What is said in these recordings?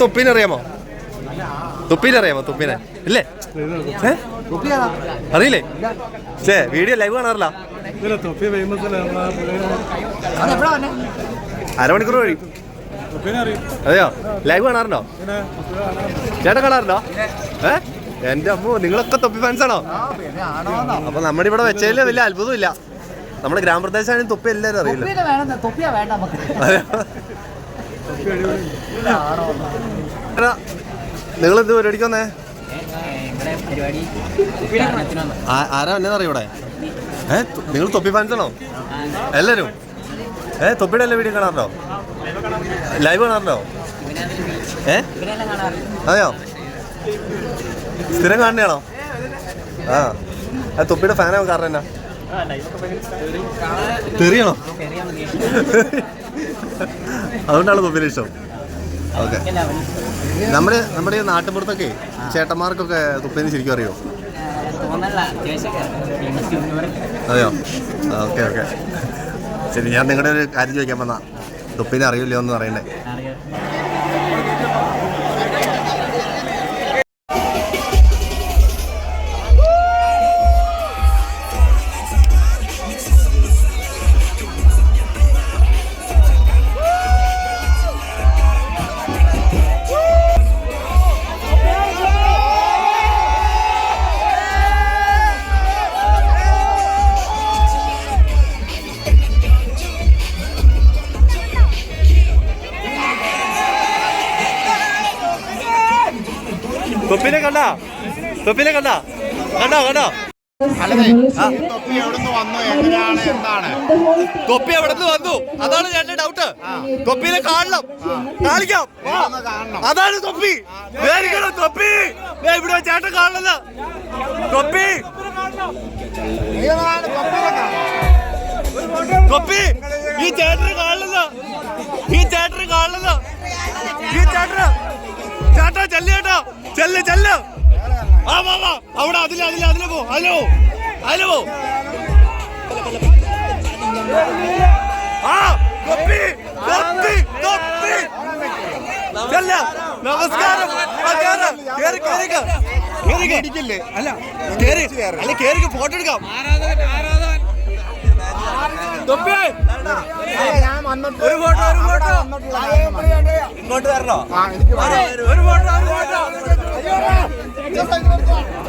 തൊപ്പീനെ അറിയാമോ തൊപ്പീനെ? അറിയാമോ തൊപ്പീനെ ഇല്ലേ? അറിയില്ലേ? ചേ വീഡിയോ ലൈവ് കാണാറില്ല. അരമണിക്കൂർ വഴി. അതെയോ? ലൈവ് കാണാറുണ്ടോ? ചേട്ടൻ കാണാറുണ്ടോ? ഏ? എന്റെ അമ്മോ നിങ്ങളൊക്കെ തൊപ്പി ഫാൻസ് ആണോ? അപ്പൊ നമ്മുടെ ഇവിടെ വെച്ചതിൽ വലിയ അത്ഭുതമില്ല. നമ്മുടെ ഗ്രാമപ്രദേശമാണെങ്കിൽ തൊപ്പി എല്ലാവരും അറിയില്ല. തൊപ്പിയാ വേണ്ട നമുക്ക്? എടാ, നിങ്ങളെന്ത് പരിപാടിക്ക് വന്നേ? ആരാ വന്നേന്ന് അറിയൂടെ? ഇവിടെ ഏ നിങ്ങൾ തൊപ്പി ഫാൻസാണോ എല്ലാരും? ഏ തൊപ്പിയുടെ എല്ലാ വീഡിയോ കാണാറുണ്ടോ? ലൈവ് കാണാറുണ്ടോ? ഏ? അതെയോ? സ്ഥിരം കാണണയാണോ ആ. ആ തൊപ്പിയുടെ ഫാനാവും കാരണം എന്നാ? തെറിയണോ? അതുകൊണ്ടാണ് മൊബൈൽ ഇഷ്ടം. ഓക്കെ. നമ്മുടെ നമ്മുടെ ഈ നാട്ടിൻപുറത്തൊക്കെ ചേട്ടന്മാർക്കൊക്കെ തുപ്പേന്ന് ശരിക്കും അറിയോ? അതെയോ ഓക്കെ ഓക്കെ. ശരി ഞാൻ നിങ്ങളുടെ ഒരു കാര്യം ചോദിക്കാൻ വന്നാ. തുപ്പിനെ അറിയില്ലയോ എന്ന് പറയണ്ടേ? തൊപ്പിനെ കണ്ട? തൊപ്പിനെ കണ്ട? കണ്ടോ കണ്ടോ? തൊപ്പി എവിടുന്ന് വന്നു? അതാണ് എന്റെ ഡൗട്ട് തൊപ്പിനെ കാണണം. കാണിക്കാം. അതാണ് തൊപ്പി. വേറിക്കണം തൊപ്പി. ഇവിടെ ചേട്ടൻ കാണുന്നത്. തൊപ്പി. തൊപ്പി. ഈ ചേട്ടന് കാണുന്നത്. ഈ ചേട്ടന് കാണുന്നത്. ഈ ചേട്ടന്. ചേട്ടാ ചെല്ല് ചേട്ടാ. ചെല്ല് ചെല്ല്. ആ വാ വാ. അവിടെ അതിൽ അതിൽ അതിൽ പോ. അതിൽ പോ അതിൽ പോ. ആ തൊപ്പി തൊപ്പി തൊപ്പി. ചെല്ല. നമസ്കാരം. ആ, കേറ്. കേറ്, കേറിക്ക്. കേറിക്ക്. ഇടിക്കില്ലേ? അല്ല കേറി. അല്ല കേറിക്ക് ഫോട്ടോ എടുക്കാം. ഒരു ഫോട്ടോ ഒരു ഫോട്ടോ. ഇങ്ങോട്ട് വരണോ. ഒരു ഫോട്ടോ ഒരു ഫോട്ടോ.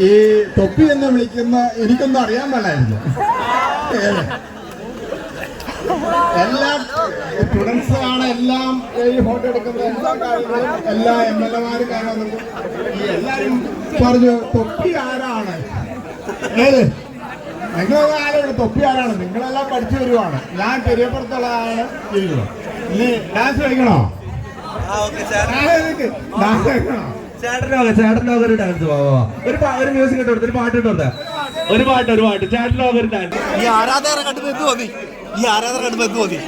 ഈ തൊപ്പി എന്ന് വിളിക്കുന്ന എനിക്കൊന്നും അറിയാൻ പാടില്ലായിരുന്നു ഏത്? എല്ലാം സ്റ്റുഡൻസ് ആണ് എല്ലാം ഈ ഫോട്ടോ എടുക്കുന്ന എല്ലാ കാര്യങ്ങളും എല്ലാ എം എൽ എമാരും കാരണം ഈ എല്ലാരും പറഞ്ഞു തൊപ്പി ആരാണ്? ഏത് നിങ്ങൾ ആരാണ് തൊപ്പി ആരാണ്? നിങ്ങളെല്ലാം പഠിച്ചു വരുവാണ്. ഞാൻ പെരിയപ്പുറത്തുള്ളതാണ് ജീവിക്കുന്നത് ഇനി ഡാൻസ് കളിക്കണോ? ഡാൻസ് കളിക്കണോ? ചേട്ടനോക ചേട്ടനോക ഒരു ഡാൻസ് ഒരു ഒരു മ്യൂസിക് ഇട്ട് കൊടുത്ത് ഒരു പാട്ട് ഇട്ട് കൊടുത്തേ. ഒരു പാട്ട് ഒരു പാട്ട്. ചേട്ടനോക ഒരു ഡാൻസ് ഈ ആരാധകരെ കണ്ടപ്പോ എന്ത് തോന്നി? ഈ ആരാധകരെ കണ്ടു എന്ത് തോന്നി?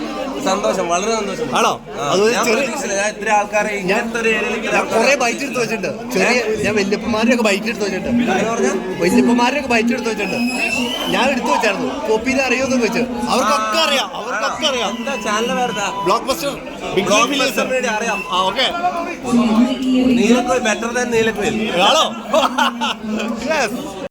സന്തോഷം വളരെ സന്തോഷം. ആണോ? അത് ചെറിയ ഞാൻ ഇത്ര ആൾക്കാരെ ഇങ്ങനത്തെ ഒരു ഞാൻ കുറെ ബൈറ്റ് എടുത്ത് വെച്ചിട്ടുണ്ട്. ചെറിയ ഞാൻ വല്യപ്പന്മാരെയൊക്കെ ബൈക്ക് എടുത്ത് വെച്ചിട്ടുണ്ട്. വല്യപ്പന്മാരെയൊക്കെ ബൈക്ക് എടുത്ത് വെച്ചിട്ടുണ്ട്. ഞാൻ എടുത്തു വെച്ചായിരുന്നു. പോപ്പിനെ അറിയുമെന്ന് വെച്ച്. അവർക്കൊക്കെ അറിയാം. അവർക്കൊക്കെ അറിയാം. ബ്ലോക്ക് ബസ്റ്റർ ബിഗ് അറിയാം. ആ ഓക്കെ നീലക്കോയിൽ ബെറ്റർ ദാൻ നീലക്കോയിൽ. ആണോ.